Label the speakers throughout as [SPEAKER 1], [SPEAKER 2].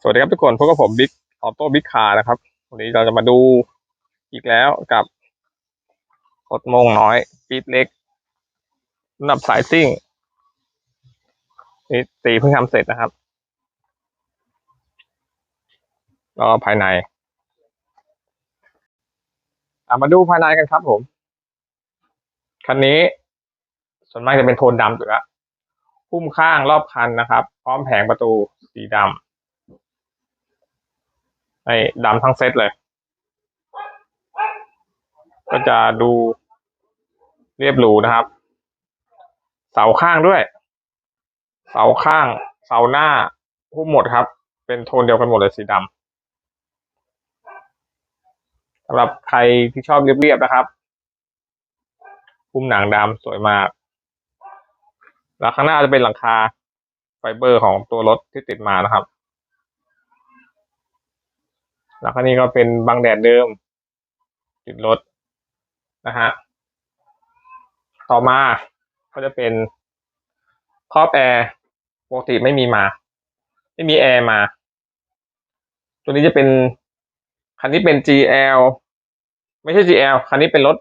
[SPEAKER 1] สวัสดีครับทุกคนพบกับผมบิ๊กออโต้บิ๊กคาร์นะครับ วันนี้เราจะมาดูอีกแล้วกับรถโมงน้อยปีดเล็กสำหรับสายซิ่งนี่ตีเพิ่งทำเสร็จนะครับแล้วก็ภายในอะมาดูภายในกันครับผม คันนี้ส่วนมากจะเป็นโทนดำอยู่แล้วพุ่มข้างรอบคันนะครับ พร้อมแผงประตูสีดำ ในดำทั้งเซตเลย ก็จะดูเรียบหรูนะครับ เสาข้างด้วย เสาข้าง เสาหน้าหุ้มหมดครับ เป็นโทนเดียวกันหมดเลยสีดำสำหรับใครที่ชอบเรียบๆนะครับหุ้มหนังดำสวยมากแล้วข้างหน้าจะเป็นหลังคาไฟเบอร์ของตัวรถที่ติดมานะครับ แล้วก็นี่ก็เป็นบังแดดเดิม ติดรถนะฮะ ต่อมาก็จะเป็นครอบแอร์ปกติไม่มีมา ไม่มีแอร์มา ตัวนี้จะเป็น คันนี้เป็น GL ไม่ใช่ GL คันนี้เป็นรถ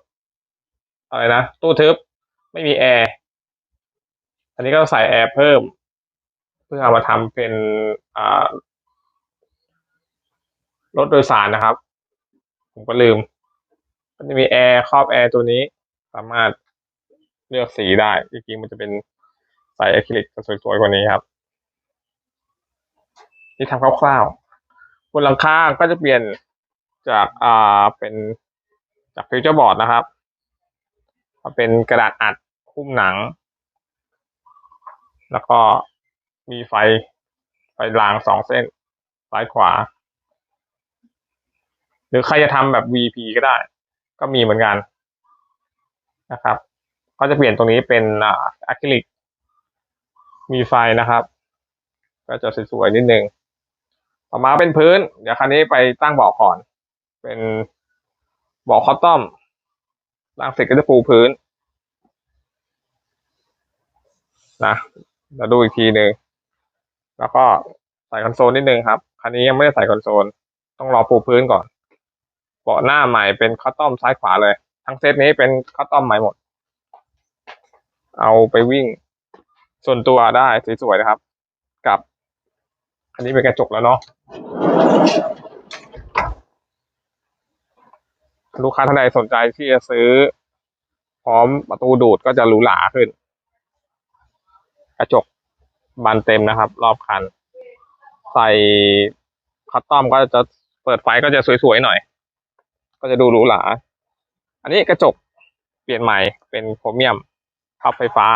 [SPEAKER 1] อะไรนะ ตู้ทึบ ไม่มีแอร์อันนี้ก็ใส่แอร์เพิ่ม เพื่อเอามาทำเป็นอ่า รถโดยสารนะครับ ผมก็ลืม มันจะมีแอร์ครอบแอร์ตัวนี้ สามารถเลือกสีได้ จริงๆมันจะเป็นใสอะคริลิกสวยๆกว่านี้ครับ ที่ทำคร่าวๆ บนหลังคาก็จะเปลี่ยนจากอ่าเป็นจากฟิวเจอร์บอร์ดนะครับมาเป็นกระดาษอัดหุ้มหนัง แล้วก็มีไฟไฟรางสองเส้น ซ้ายขวา รือใครจะทำแบบ VP ก็ได้ ก็มีเหมือนกันนะครับ ก็จะเปลี่ยนตรงนี้เป็นอะคริลิก มีไฟนะครับ ก็จะสวยๆนิดนึงต่อมาเป็นพื้น เดี๋ยวคันนี้ไปตั้งเบาะก่อน เป็นเบาะคอตตอมล่างเสร็จก็จะปูพื้นนะเราดูอีกทีหนึ่งแล้วก็ใส่คอนโซลนิดนึงครับคันนี้ยังไม่ได้ใส่คอนโซล ต้องรอปูพื้นก่อน เบาะหน้าใหม่เป็นคัตตอมซ้ายขวาเลย ทั้งเซตนี้เป็นคัตตอมใหม่หมด เอาไปวิ่ง ส่วนตัวได้สวยๆนะครับ กับ อันนี้เป็นกระจกแล้วเนาะลูกค้าท่านใดสนใจที่จะซื้อ พร้อมประตูดูดก็จะหรูหราขึ้น กระจกบานเต็มนะครับ รอบคัน ใส่คัตตอมก็จะเปิดไฟก็จะสวยๆหน่อย ก็จะดูหรูหรา อันนี้กระจกเปลี่ยนใหม่เป็นโครเมียมพับไฟฟ้า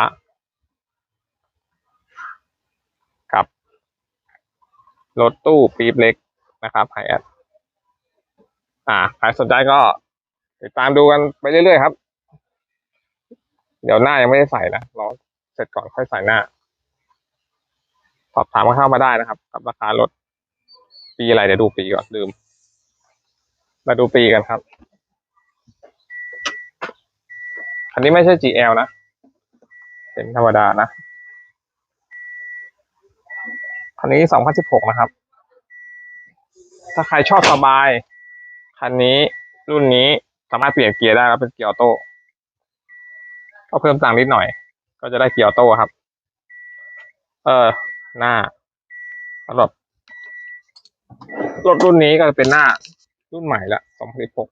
[SPEAKER 1] กับรถตู้ปี๊บเล็กนะครับไฮแอดอ่าใครสนใจก็ติดตามดูกันไปเรื่อยๆครับ เดี๋ยวหน้ายังไม่ได้ใส่นะรอเสร็จก่อนค่อยใส่หน้า สอบถามก็เข้ามาได้นะครับ กับราคารถปีอะไรเดี๋ยวดูปีก่อนลืม มาดูปีกันครับคันนี้ไม่ใช่ GL นะ เป็นธรรมดานะ คันนี้ 2016 นะครับ ถ้าใครชอบสบาย คันนี้รุ่นนี้สามารถเปลี่ยนเกียร์ได้แล้วเป็นเกียร์ออโต้ ก็เพิ่มตังค์นิดหน่อย ก็จะได้เกียร์ออโต้ครับ เออ หน้าสำหรับรถรุ่นนี้ก็จะเป็นหน้า รุ่นใหม่ละ2016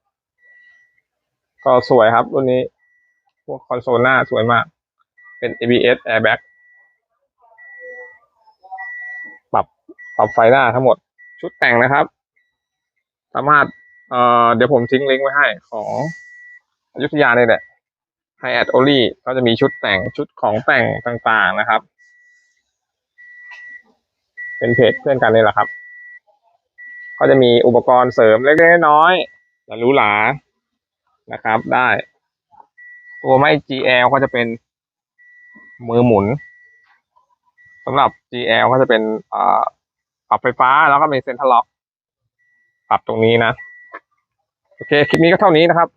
[SPEAKER 1] ก็สวยครับ รุ่นนี้ พวกคอนโซลหน้าสวยมาก เป็น ABS airbag ปรับปรับไฟหน้าทั้งหมด ชุดแต่งนะครับ สามารถเอ่อเดี๋ยวผมทิ้งลิงก์ไว้ให้ของอยุธยาเนี่ยแหละ h i แอดโอลี่ก็จะมีชุดแต่งชุดของแต่งต่างๆนะครับ เป็นเพจเพื่อนกันนี่แหละครับ ก็จะมีอุปกรณ์เสริมเล็กๆน้อยๆแต่หรูหรานะครับได้ ตัวไม่ GL ก็จะเป็นมือหมุนสำหรับ GL ก็จะเป็นปรับไฟฟ้าแล้วก็มีเซ็นทรัลล็อก ปรับตรงนี้นะ โอเค คลิปนี้ก็เท่านี้นะครับ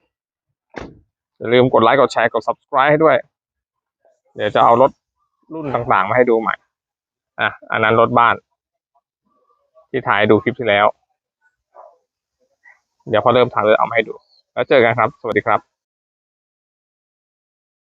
[SPEAKER 1] อย่าลืมกดไลค์กดแชร์กด subscribe ให้ด้วย เดี๋ยวจะเอารถรุ่นต่างๆ มาให้ดูใหม่ อะ อันนั้นรถบ้าน ที่ถ่ายดูคลิปที่แล้ว เดี๋ยวพอเริ่มถายเลยเอามาให้ดู แล้วเจอกันครับ สวัสดีครับ